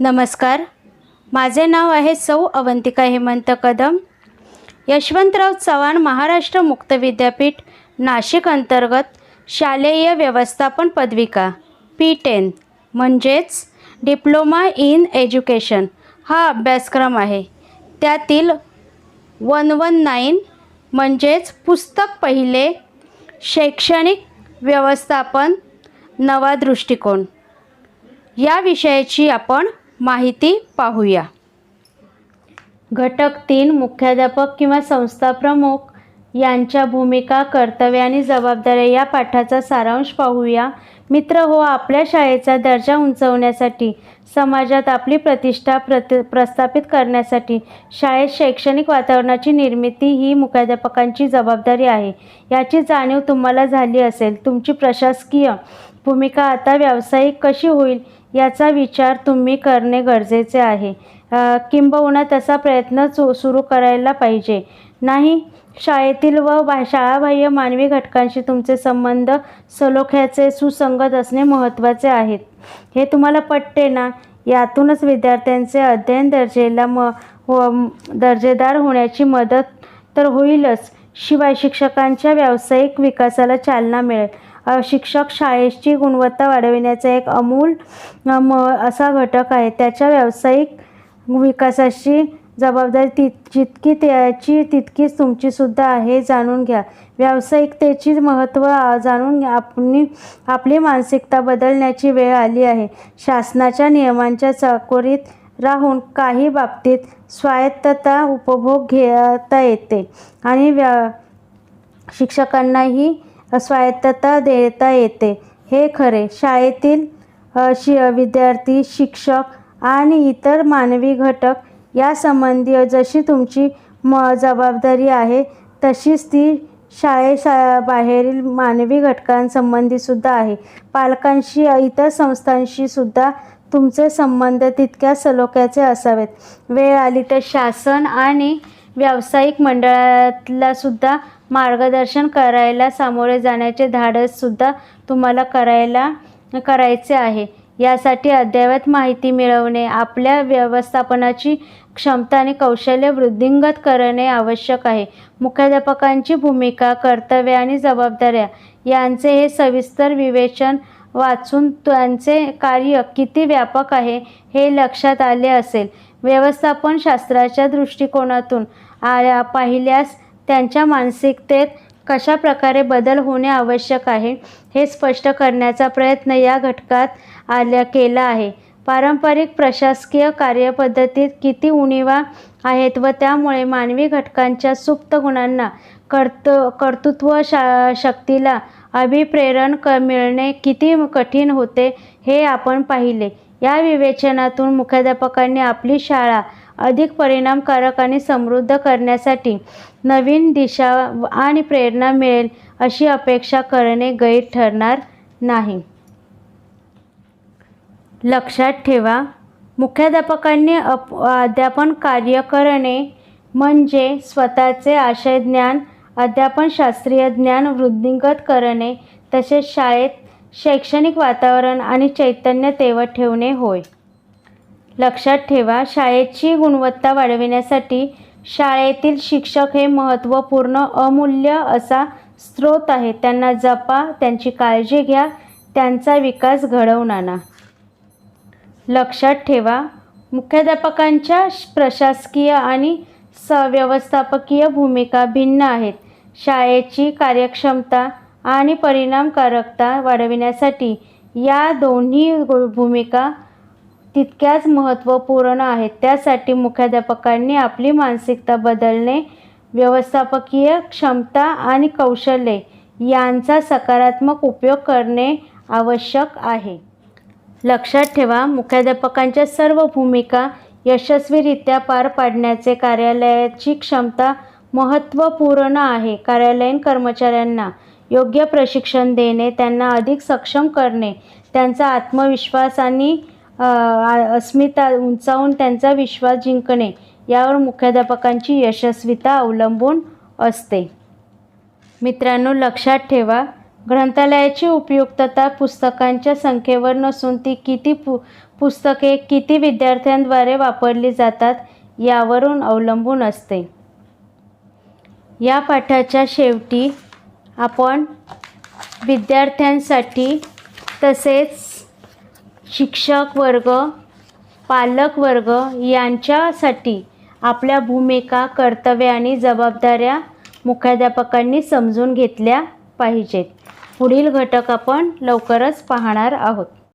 नमस्कार. माझे नाव आहे सौ अवंतिका हेमंत कदम. यशवंतराव चव्हाण महाराष्ट्र मुक्त विद्यापीठ नाशिक अंतर्गत शालेय व्यवस्थापन पदविका पी टेन म्हणजेच डिप्लोमा इन एज्युकेशन हा अभ्यासक्रम आहे. त्यातील वन वन नाईन म्हणजेच पुस्तक पहिले शैक्षणिक व्यवस्थापन नवा दृष्टिकोन. या विषयाची आपण माहिती पाहूया. घटक तीन मुख्याध्यापक किंवा संस्था प्रमुख यांच्या भूमिका कर्तव्य आणि जबाबदाऱ्या या पाठाचा सारांश पाहूया. मित्र हो आपल्या शाळेचा दर्जा उंचवण्यासाठी समाजात आपली प्रतिष्ठा प्रत प्रस्थापित करण्यासाठी शाळेत शैक्षणिक वातावरणाची निर्मिती ही मुख्याध्यापकांची जबाबदारी आहे. याची जाणीव तुम्हाला झाली असेल. तुमची प्रशासकीय भूमिका आता व्यावसायिक कशी होईल याचा विचार तुम्ही करणे गरजेचे आहे. किंबहुना तसा प्रयत्न सु सुरू करायला पाहिजे. नाही शाळेतील व बा शाळाबाह्य मानवी घटकांशी तुमचे संबंध सलोख्याचे सुसंगत असणे महत्त्वाचे आहेत. हे तुम्हाला पटते ना? यातूनच विद्यार्थ्यांचे अध्ययन दर्जेला म हो, दर्जेदार होण्याची मदत तर होईलच. शिवाय शिक्षकांच्या व्यावसायिक विकासाला चालना मिळेल. शिक्षक शाळेची गुणवत्ता वाढविण्याचा एक अमूल म असा घटक आहे. त्याच्या व्यावसायिक विकासाची जबाबदारी ति जितकी त्याची तितकीच तुमचीसुद्धा आहे जाणून घ्या. व्यावसायिकतेची महत्त्व जाणून घ्या. आपली आपली मानसिकता बदलण्याची वेळ आली आहे. शासनाच्या नियमांच्या चाकोरीत राहून काही बाबतीत स्वायत्तता उपभोग घेता येते. आणि व्या शिक्षकांनाही स्वायत्तता देता येते. हे खरे. शाळेतील शि विद्यार्थी शिक्षक आणि इतर मानवी घटक यासंबंधी जशी तुमची म जबाबदारी आहे तशीच ती शाळेशा बाहेरील मानवी घटकांसंबंधीसुद्धा आहे. पालकांशी इतर संस्थांशी सुद्धा तुमचे संबंध तितक्या सलोख्याचे असावेत. वेळ आली तर शासन आणि व्यावसायिक मंडळातलासुद्धा मार्गदर्शन करायला सामोरे जाण्याचे धाडससुद्धा तुम्हाला करायला करायचे आहे. यासाठी अद्ययावत माहिती मिळवणे आपल्या व्यवस्थापनाची क्षमता आणि कौशल्य वृद्धिंगत करणे आवश्यक आहे. मुख्याध्यापकांची भूमिका कर्तव्य आणि जबाबदाऱ्या यांचे हे सविस्तर विवेचन वाचून त्यांचे कार्य किती व्यापक आहे हे लक्षात आले असेल. व्यवस्थापन शास्त्राच्या दृष्टिकोनातून आ पाहिल्यास त्यांच्या मानसिकतेत कशा प्रकारे बदल होणे आवश्यक आहे हे स्पष्ट करण्याचा प्रयत्न या घटकात आल्या केला आहे. पारंपरिक प्रशासकीय कार्यपद्धतीत किती उणीवा आहेत व त्यामुळे मानवी घटकांच्या सुप्त गुणांना कर्त कर्तृत्व शा शक्तीला अभिप्रेरण क मिळणे किती कठीण होते हे आपण पाहिले. या विवेचनातून मुख्याध्यापकांनी आपली शाळा अधिक परिणामकारक आणि समृद्ध करण्यासाठी नवीन दिशा आणि प्रेरणा मिळेल अशी अपेक्षा करणे गैर ठरणार नाही. लक्षात ठेवा मुख्याध्यापकांनी अप अध्यापन कार्य करणे म्हणजे स्वतःचे आशय ज्ञान अध्यापन शास्त्रीय ज्ञान वृद्धिंगत करणे तसेच शाळेत शैक्षणिक वातावरण आणि चैतन्य तेवत ठेवणे होय. लक्षात ठेवा शाळेची गुणवत्ता वाढविण्यासाठी शाळेतील शिक्षक हे महत्त्वपूर्ण अमूल्य असा स्रोत आहे. त्यांना जपा त्यांची काळजी घ्या त्यांचा विकास घडवून आणा लक्षात ठेवा मुख्याध्यापकांच्या प्रशासकीय आणि सव्यवस्थापकीय भूमिका भिन्न आहेत. शाळेची कार्यक्षमता आणि परिणामकारकता वाढविण्यासाठी या दोन्ही भूमिका तितक्याच महत्त्वपूर्ण आहेत. त्यासाठी मुख्याध्यापकांनी आपली मानसिकता बदलणे व्यवस्थापकीय क्षमता आणि कौशल्ये यांचा सकारात्मक उपयोग करणे आवश्यक आहे. लक्षात ठेवा मुख्याध्यापकांच्या सर्व भूमिका यशस्वीरित्या पार पाडण्याचे कार्यालयाची क्षमता महत्त्वपूर्ण आहे. कार्यालयीन कर्मचाऱ्यांना योग्य प्रशिक्षण देणे त्यांना अधिक सक्षम करणे त्यांचा आत्मविश्वास आणि अस्मिता उंचावून त्यांचा विश्वास जिंकणे यावर मुख्याध्यापकांची यशस्वीता अवलंबून असते. मित्रांनो लक्षात ठेवा ग्रंथालयाची उपयुक्तता पुस्तकांच्या संख्येवर नसून ती किती पु पुस्तके किती विद्यार्थ्यांद्वारे वापरली जातात यावरून अवलंबून असते. या पाठाच्या शेवटी आपण विद्यार्थ्यांसाठी तसेच शिक्षक वर्ग पालक वर्ग यांच्यासाठी आपल्या भूमिका कर्तव्य आणि जबाबदाऱ्या मुख्याध्यापकांनी समजून घेतल्या पाहिजेत. पुढील घटक आपण लवकरच पाहणार आहोत.